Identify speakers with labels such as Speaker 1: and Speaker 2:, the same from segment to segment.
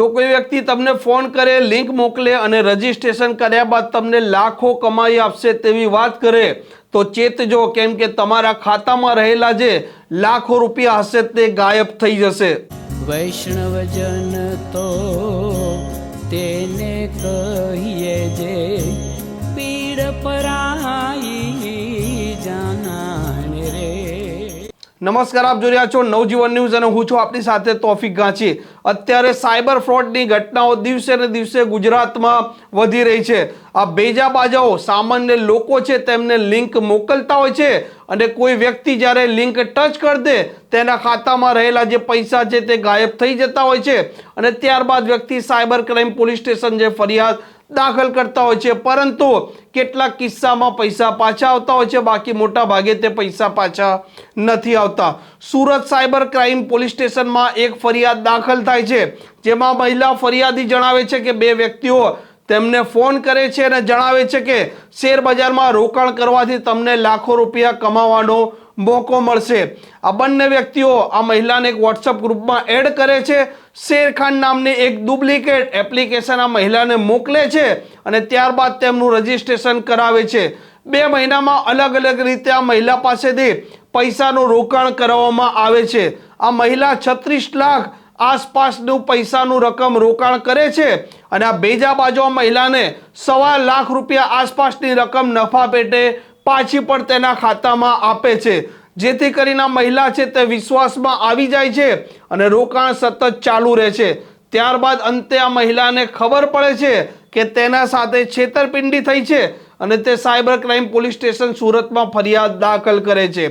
Speaker 1: જો કોઈ વ્યક્તિ તમને ફોન કરે, લિંક મોકલે અને રજીસ્ટ્રેશન કર્યા બાદ તમને લાખો કમાઈ આપશે તેવી વાત કરે, તો ચેતજો કેમ કે તમારા ખાતામાં રહેલા જે લાખો રૂપિયા હશે તે ગાયબ થઈ જશે.
Speaker 2: વૈષ્ણવજન તો તેને કહીએ જે
Speaker 1: નમસ્કાર, આપ જોઈ રહ્યા છો નવજીવન ન્યૂઝ અને હું છું આપની સાથે તોફિક ગાંચી. અત્યારે સાયબર ફ્રોડની ઘટનાઓ દિવસે ને દિવસે ગુજરાતમાં વધી રહી છે. આ બેજા બાજાઓ સામાન્ય લોકો છે તેમને લિંક મોકલતા હોય છે અને કોઈ વ્યક્તિ જ્યારે લિંક ટચ કરી દે, તેના ખાતામાં રહેલા જે પૈસા છે તે ગાયબ થઈ જતા હોય છે. અને ત્યારબાદ વ્યક્તિ સાયબર ક્રાઇમ પોલીસ સ્ટેશન જે ફરિયાદ દાખલ કરતા હોય છે. પરંતુ કેટલાક કિસ્સામાં પૈસા પાછા આવતા હોય છે. બાકી મોટા ભાગે તે પૈસા પાછા નથી આવતા. સુરત સાયબર ક્રાઇમ પોલીસ સ્ટેશનમાં એક ફરિયાદ દાખલ થાય છે. જેમાં મહિલા ફરિયાદી જણાવે છે કે બે વ્યક્તિઓ તેમને ફોન કરે છે અને જણાવે છે કે શેર બજારમાં રોકાણ કરવાથી તમને લાખો રૂપિયા કમાવાનો મોકો મળશે. આ બંને વ્યક્તિઓ આ મહિલાને એક વોટ્સઅપ ગ્રુપમાં એડ કરે છે. શેરખાન નામની એક ડુપ્લિકેટ એપ્લિકેશન આ મહિલાને મોકલે છે અને ત્યારબાદ તેમનું રજિસ્ટ્રેશન કરાવે છે. બે મહિનામાં અલગ અલગ રીતે આ મહિલા પાસેથી પૈસાનું રોકાણ કરાવવામાં આવે છે. આ મહિલા છત્રીસ લાખ આસપાસનું પૈસાનું રકમ રોકાણ કરે છે અને આ બેજા બાજુ મહિલાને સવા લાખ રૂપિયા આસપાસની રકમ નફા પેટે પાછી પણ તેના ખાતામાં આપે છે. જેથી કરીને મહિલા છે તે વિશ્વાસમાં આવી જાય છે અને રોકાણ સતત ચાલુ રહે છે. ત્યારબાદ અંતે આ મહિલાને ખબર પડે છે કે તેના સાથે છેતરપિંડી થઈ છે અને તે સાયબર ક્રાઇમ પોલીસ સ્ટેશન સુરતમાં ફરિયાદ દાખલ કરે છે.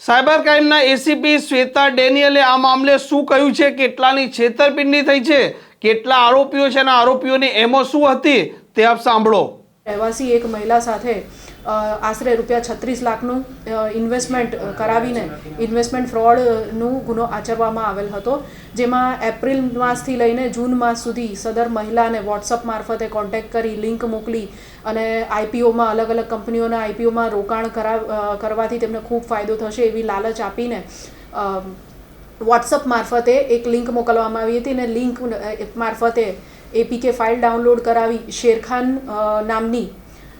Speaker 1: સાયબર ક્રાઇમના એસીપી શ્વેતા ડેનિયલે આ મામલે શું કહ્યું છે? કેટલાની છેતરપિંડી થઈ છે? કેટલા આરોપીઓ છે અને આરોપીઓની એમો શું હતી? તે આપ સાંભળો.
Speaker 3: રહેવાસી એક મહિલા સાથે આશરે રૂપિયા છત્રીસ લાખનું ઇન્વેસ્ટમેન્ટ કરાવીને ઇન્વેસ્ટમેન્ટ ફ્રોડનું ગુનો આચરવામાં આવેલ હતો. જેમાં એપ્રિલ માસથી લઈને જૂન માસ સુધી સદર મહિલાને વોટ્સઅપ મારફતે કોન્ટેક્ટ કરી લિંક મોકલી અને આઈપીઓમાં અલગ અલગ કંપનીઓના આઈપીઓમાં રોકાણ કરાવ કરવાથી તેમને ખૂબ ફાયદો થશે એવી લાલચ આપીને વોટ્સઅપ મારફતે એક લિંક મોકલવામાં આવી હતી અને લિંક મારફતે એપીકે ફાઇલ ડાઉનલોડ કરાવી શેરખાન નામની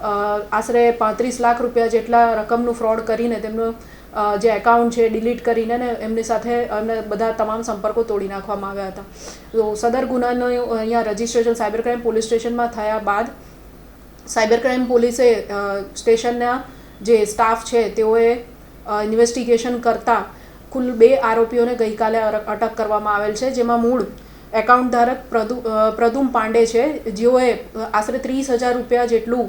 Speaker 3: આશરે પાંત્રીસ લાખ રૂપિયા જેટલા રકમનું ફ્રોડ કરીને તેમનું જે એકાઉન્ટ છે ડિલીટ કરીને ને એમની સાથે એમને બધા તમામ સંપર્કો તોડી નાખવામાં આવ્યા હતા. તો સદર ગુનાનો અહીંયા રજિસ્ટ્રેશન સાયબર ક્રાઇમ પોલીસ સ્ટેશનમાં થયા બાદ સાયબર ક્રાઇમ પોલીસે સ્ટેશનના જે સ્ટાફ છે તેઓએ ઇન્વેસ્ટિગેશન કરતાં કુલ બે આરોપીઓને ગઈકાલે અટક કરવામાં આવેલ છે, જેમાં મૂળ એકાઉન્ટ ધારક પ્રદુ પ્રદુમ પાંડે છે, જેઓએ આશરે ત્રીસ હજાર રૂપિયા જેટલું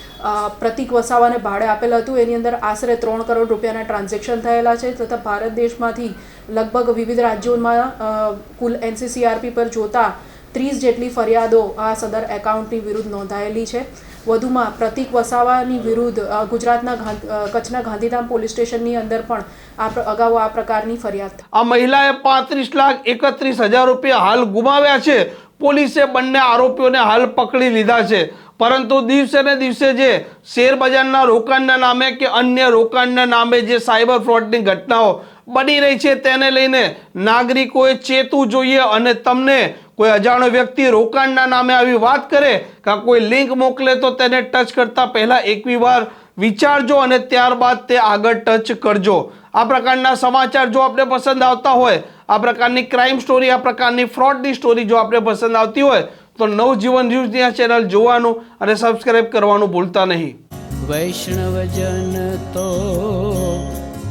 Speaker 3: પ્રતિક વસાવાને ભાડે આપેલ હતું. એની અંદર આશરે ત્રણ કરોડ રૂપિયાના ટ્રાન્ઝેક્શન થયેલા છે તથા ભારત દેશમાંથી લગભગ વિવિધ રાજ્યોમાં કુલ એનસીસીઆરપી પર જોતા ત્રીસ જેટલી ફરિયાદો આ સદર એકાઉન્ટની વિરુદ્ધ નોંધાયેલી છે. વધુમાં પ્રતિક વસાવાની વિરુદ્ધ ગુજરાતના કચ્છના ગાંધીધામ પોલીસ સ્ટેશનની અંદર પણ આ અગાઉ આ પ્રકારની ફરિયાદ
Speaker 1: આ મહિલાએ પાંત્રીસ લાખ એકત્રીસ હજાર રૂપિયા હાલ ગુમાવ્યા છે. પોલીસે બંને આરોપીઓને હાલ પકડી લીધા છે. પરંતુ દિવસે ને દિવસે જે શેર બજારના રોકાણના નામે કે અન્ય રોકાણના નામે જે સાયબર ફ્રોડની ઘટનાઓ બની રહી છે, તેને લઈને નાગરિકોએ ચેતવું જોઈએ અને તમને કોઈ અજાણ્યો વ્યક્તિ રોકાણના નામે આવી વાત કરે કે કોઈ લિંક મોકલે તો તેને ટચ કરતા પહેલાં એકવી વાર વિચારજો અને ત્યારબાદ તે આગળ ટચ કરજો. આ પ્રકારના સમાચાર જો આપણે પસંદ આવતા હોય, આ પ્રકારની ક્રાઇમ સ્ટોરી આ પ્રકારની ફ્રોડની સ્ટોરી જો આપણે પસંદ આવતી હોય તો નવજીવન ન્યૂઝની આ ચેનલ જોવાનું અને સબસ્ક્રાઇબ કરવાનું ભૂલતા નહીં.
Speaker 2: વૈષ્ણવજન તો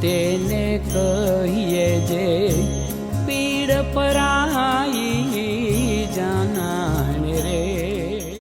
Speaker 2: તેને કહીએ જે પીડ પરાઈ